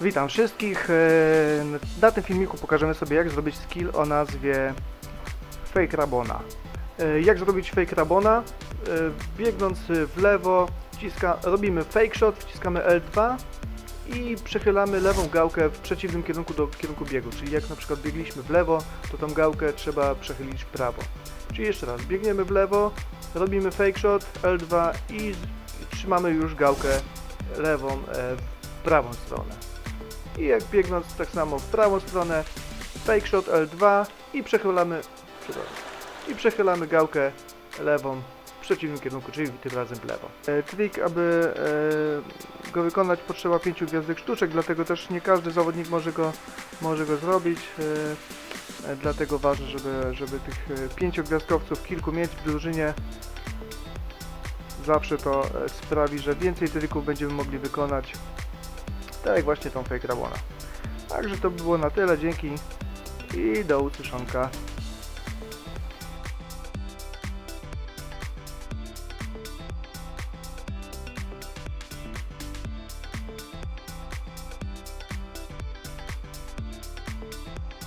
Witam wszystkich. E, Na tym filmiku pokażemy sobie jak zrobić skill o nazwie Fake Rabona. E, Jak zrobić Fake Rabona? E, Biegnąc w lewo, wciska, robimy Fake Shot, wciskamy L2 i przechylamy lewą gałkę w przeciwnym kierunku do kierunku biegu. Czyli jak na przykład biegliśmy w lewo, to tą gałkę trzeba przechylić w prawo. Czyli jeszcze raz, biegniemy w lewo, robimy Fake Shot, L2 i trzymamy już gałkę lewą w prawą stronę. I jak biegnąc tak samo w prawą stronę, fake shot L2 i przechylamy, i przechylamy gałkę lewą w przeciwnym kierunku, czyli tym razem w lewo. E, trik, aby e, go wykonać potrzeba 5 gwiazdek sztuczek, dlatego też nie każdy zawodnik może go, może go zrobić. E, e, dlatego ważne, żeby, żeby tych e, pięciogwiazdkowców kilku mieć w drużynie. Zawsze to sprawi, że więcej trików będziemy mogli wykonać tak jak właśnie tą fake Rabona. Także to by było na tyle, dzięki i do usłyszonka.